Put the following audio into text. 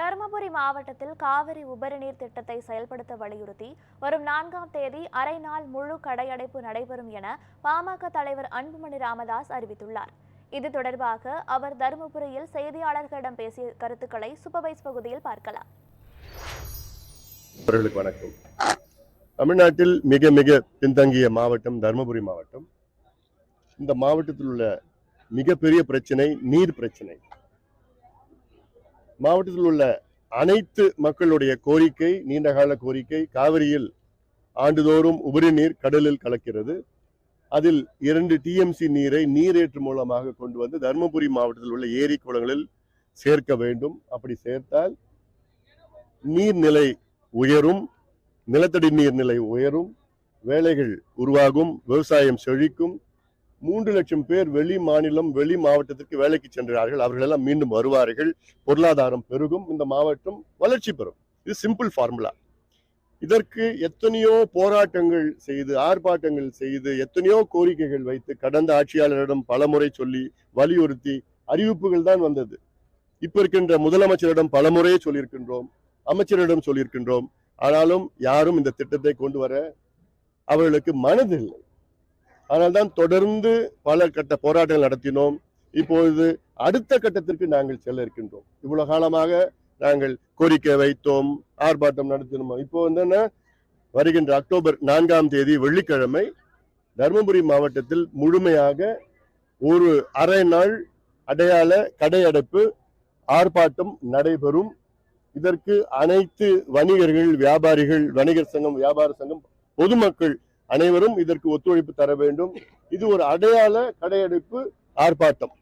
தருமபுரி மாவட்டத்தில் காவிரி உபரிநீர் திட்டத்தை செயல்படுத்த வலியுறுத்தி வரும் நான்காம் தேதி அரை நாள் முழு கடையடைப்பு நடைபெறும் என பாமக தலைவர் அன்புமணி ராமதாஸ் அறிவித்துள்ளார். இது தொடர்பாக அவர் தருமபுரியில் செய்தியாளர்களிடம் பேசிய கருத்துக்களை சூப்பர்வைஸ் பகுதியில் பார்க்கலாம். வணக்கம். தமிழ்நாட்டில் மிக மிக பின்தங்கிய மாவட்டம் தருமபுரி மாவட்டம். இந்த மாவட்டத்தில் உள்ள மிகப்பெரிய பிரச்சனை நீர் பிரச்சனை. மாவட்டத்தில் உள்ள அனைத்து மக்களுடைய கோரிக்கை நீண்டகால கோரிக்கை காவிரியில் ஆண்டுதோறும் உபரி நீர் கடலில் கலக்கிறது. அதில் இரண்டு டிஎம்சி நீரை நீரேற்று மூலமாக கொண்டு வந்து தருமபுரி மாவட்டத்தில் உள்ள ஏரி குளங்களில் சேர்க்க வேண்டும். அப்படி சேர்த்தால் நீர்நிலை உயரும் நிலத்தடி நீர்நிலை உயரும் வேலைகள் உருவாகும் விவசாயம் செழிக்கும் மூன்று லட்சம் பேர் வெளி மாநிலம் வெளி மாவட்டத்திற்கு வேலைக்கு சென்றார்கள். அவர்கள் எல்லாம் மீண்டும் வருவார்கள். பொருளாதாரம் பெருகும். இந்த மாவட்டம் வளர்ச்சி பெறும். இது சிம்பிள் ஃபார்முலா இதற்கு எத்தனையோ போராட்டங்கள் செய்து ஆர்ப்பாட்டங்கள் செய்து எத்தனையோ கோரிக்கைகள் வைத்து கடந்த ஆட்சியாளரிடம் பலமுறை சொல்லி வலியுறுத்தி அறிவிப்புகள் தான் வந்தது. இப்ப இருக்கின்ற முதலமைச்சரிடம் பலமுறை சொல்லியிருக்கின்றோம் அமைச்சரிடம் சொல்லியிருக்கின்றோம். ஆனாலும் யாரும் இந்த திட்டத்தை கொண்டு வர அவர்களுக்கு மனதில்லை. ஆனால்தான் தொடர்ந்து பல கட்ட போராட்டங்கள் நடத்தினோம். இப்பொழுது அடுத்த கட்டத்திற்கு நாங்கள் செல்ல இருக்கின்றோம். இவ்வளவு காலமாக நாங்கள் கோரிக்கை வைத்தோம் ஆர்ப்பாட்டம் நடத்தினோம். இப்போ வந்து வருகின்ற அக்டோபர் நான்காம் தேதி வெள்ளிக்கிழமை தருமபுரி மாவட்டத்தில் முழுமையாக ஒரு அரை நாள் அடையாள கடையடைப்பு ஆர்ப்பாட்டம் நடைபெறும். இதற்கு அனைத்து வணிகர்கள் வியாபாரிகள் வணிகர் சங்கம் வியாபார சங்கம் பொதுமக்கள் அனைவரும் இதற்கு ஒத்துழைப்பு தர வேண்டும். இது ஒரு அடையாள கடையடைப்பு ஆர்ப்பாட்டம்.